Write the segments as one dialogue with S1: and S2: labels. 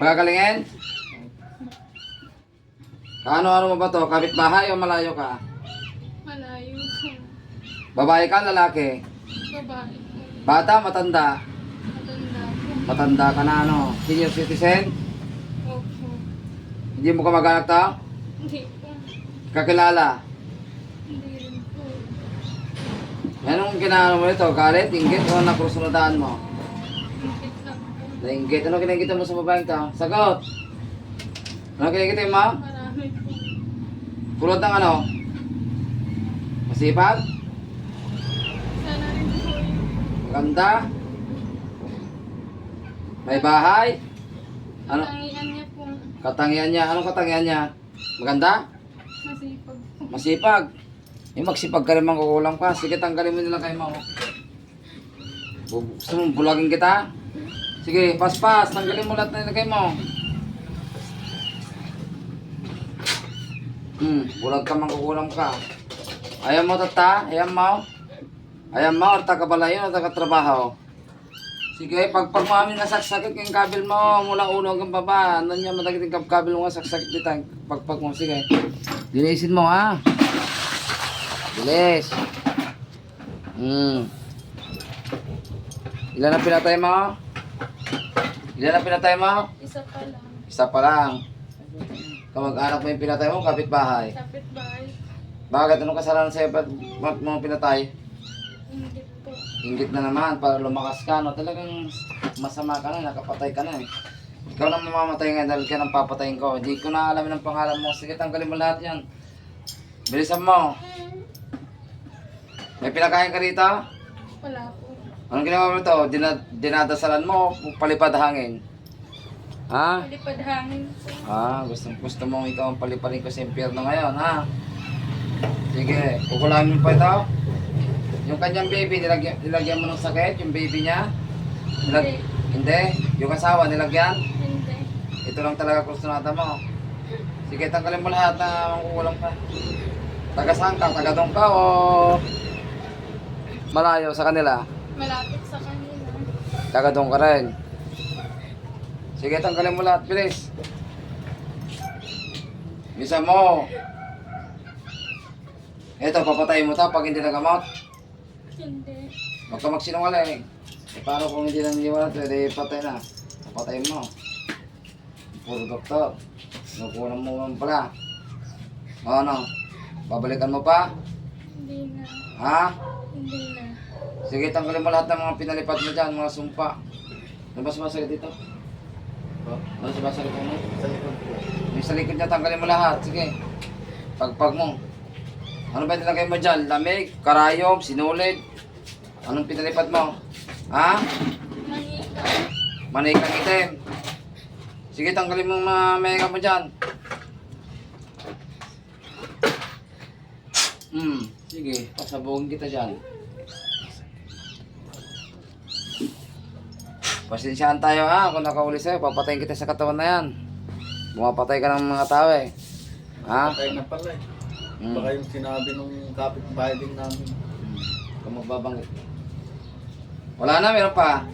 S1: Magagalingin? Ano-ano mo ba to? Kapit-bahay o malayo ka?
S2: Malayo.
S1: Babae ka, lalaki?
S2: Babae.
S1: Bata, matanda?
S2: Matanda po.
S1: Matanda ka na ano? Senior citizen?
S2: Opo.
S1: Hindi mo ka mag-anak to?
S2: Hindi po.
S1: Kakilala?
S2: Hindi rin po.
S1: Anong ginaano mo ito? Galit, inggit o nakusunodaan mo? Nainggit. Ano kinakita mo sa babaeng to? Sagot! Ano kinakita mo?
S2: Marami po.
S1: Pulot ng ano? Masipag?
S2: Sana rin po.
S1: Maganda? May bahay? Ano?
S2: Tangian niya po.
S1: Katangian niya. Anong katangian niya? Maganda?
S2: Masipag.
S1: Masipag. Eh, magsipag ka rin mang kukulang pa. Sige, tanggalin mo nila kay mo. Bu- Gusto mo bulagin kita? Sige, pas-pas. Tanggalin mo lahat na nilagay mo. Hmm, bulag ka kukulang ka. Ayaw mo tata? Ayaw mo? Ayaw mo? Or taga pala yun? Or taga trabaho? Sige, pag pag mo amin nasaksakit yung kabil mo mula uno hanggang baba, ano niya madagit yung kabil mo saksakit dito pag pag mo sige. Dinisin mo ha. Bilis. Hmm. Ilan ang pinatay mo? Ilan ang pinatay mo?
S2: Isa pa lang.
S1: Isa pa lang. Kamag-anak mo yung pinatay mo, kapitbahay.
S2: Kapit bahay.
S1: Bakit? Anong kasalanan sa'yo? Ba't mo pinatay?
S2: Hindi po.
S1: Ingit na naman para lumakas ka, no? Talagang masama ka na, nakapatay ka na eh. Ikaw lang mamamatay ngayon dahil ka nang papatayin ko. Hindi ko na alam ang pangalan mo. Sige, tanggalin mo lahat yan. Bilisan mo. May pinakain ka rito?
S2: Wala po.
S1: Anong ginawa mo ito? Dina- dinadasalan mo o palipad hangin? Ha?
S2: Palipad hangin.
S1: Ah, gusto, gusto mong ikaw ang paliparin ko sa impyerno ngayon, ha? Sige, kukulamin mo pa ito. Yung kanyang baby, nilagyan, nilagyan mo ng sakit, yung baby niya? Nilag- hindi. Yung asawa, nilagyan?
S2: Hindi.
S1: Ito lang talaga kustunata mo. Sige, tanggalin mo lahat na makukulang ka. Taga saan ka? Taga doon ka o malayo sa kanila?
S2: Malapit sa kanila.
S1: Taga doon ka rin. Sige, tanggalin mo lahat, bilis. Bisa mo. Ito, papatayin mo to pag hindi nagamot.
S2: Hindi.
S1: Huwag ka magsinungaling. E paano kung hindi naniniwala, pwede patay na. Papatayin mo. Puro doktor. Nukunan mo man pala. O ano? Babalikan mo pa?
S2: Hindi na.
S1: Ha?
S2: Hindi na.
S1: Sige, tanggalin mo lahat ng mga pinalipad mo dyan, mga sumpa. Ba sumasakit dito? Ano sumasakit mo?
S3: Sa likod po.
S1: Yung sa likod niya, tanggalin mo lahat. Sige. Pagpag mo. Ano ba nilagay mo dyan? Lamig, karayom, sinulid. Anong pinalipad mo? Ha?
S2: Manika.
S1: Manikang itim. Sige, tanggalin mo mga mega mo dyan. Hmm, sige, pasabugin kita dyan. Pasensyahan tayo ha, kung nakauli sa'yo, papatayin kita sa katawan na yan. Bumapatay ka ng mga tao eh. Ha?
S3: Patay na pala eh.
S1: Hmm.
S3: Baka yung sinabi nung kapitbahay din namin.
S1: Kung magbabanggit. Wala na, meron pa.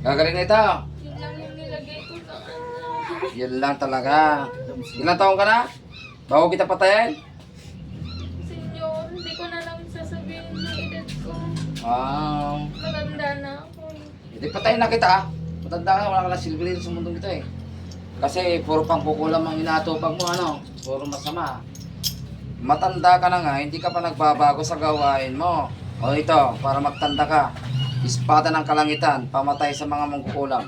S1: Gagaling na ito.
S2: Yun lang yung nilagay ko sa kanya.
S1: Yan lang talaga. Ilang taong ka na? Bago kita patayin? Wow.
S2: Maganda na ako.
S1: Hindi patayin na kita. Matanda ka, wala ka na silbi sa mundong ito eh. Kasi puro pang kukulam ang inatupag mo, ano? Puro masama. Matanda ka na nga, hindi ka pa nagbabago sa gawain mo. O ito, para magtanda ka. Espada ng kalangitan, pamatay sa mga mangkukulam.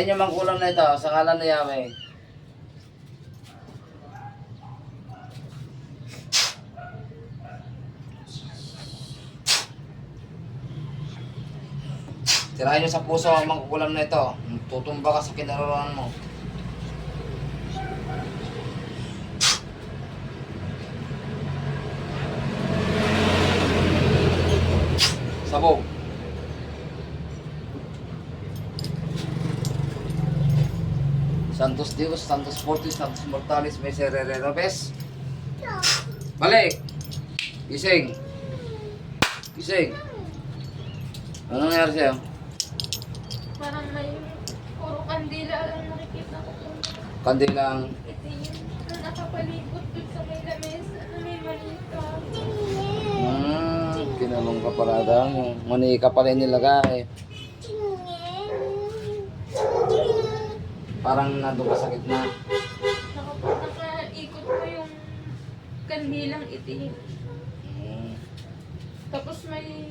S1: Patayin yung mangkulam na ito sa ngalan ni Yahweh. Tirahin nyo sa puso ang mangkukulam na ito. Tutumba ka sa kinaroroonan mo. Sabog. Santos Dios, Santos Fortis, Santos Mortalis, Miserere Robes. Balik! Gising! Gising! Ano nangyari sa'yo?
S2: Parang may puro kandila lang nakikita ko.
S1: Kandilang
S2: Itim na nakapalibot dun sa may lamesa na may malita.
S1: Hmm, kinalong ka pala daw. Mani ka pala nilagay. Parang nandun ka sa gitna.
S2: Nakaikot ko yung kandilang itim.
S1: Hmm.
S2: Tapos may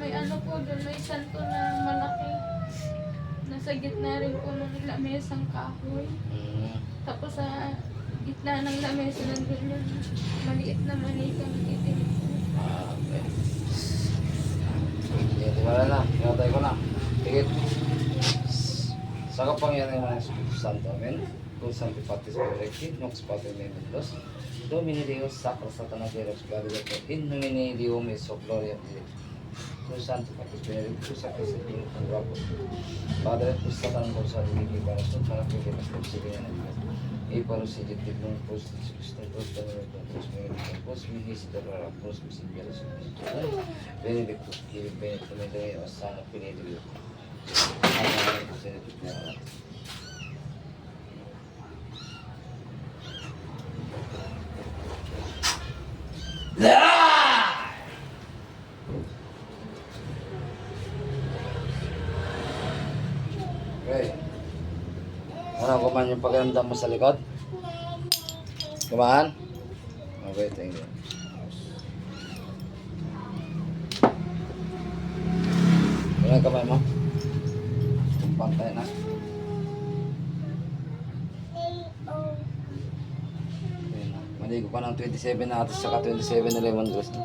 S2: may ano po doon, may santo na malaki. Nasa gitna rin po ng lamesang kahoy.
S1: Hmm.
S2: Tapos sa gitna ng lamesa nandun yung maliit na manikang itim.
S1: Ah, okay. Sige, wala na. Pinatay ko na. Tigit. Sa kapangyarihan ng Espiritu Santo, amen. Kung Santo Patis Correcti, Nox Pater Mendos, Domini Deus Sacra Satana Deus Gloria in nomine Deum Jesu Gloria Dei. Kung Santo Patis Benedictus Sacra Satana Condrapo. Padre, pues Satan con sa ligi para sa para que nos consiga en el para si te tengo un post de Cristo pues también con tus medios pues mi hijito para pues mi sin ver Okay. Ano kuman yung pakiramdam mo sa likod? Kumaan? Okay, thank you. Yung kamay mo? Pantay na. Maligo ka ng 27 na atas saka 27 na lemon na.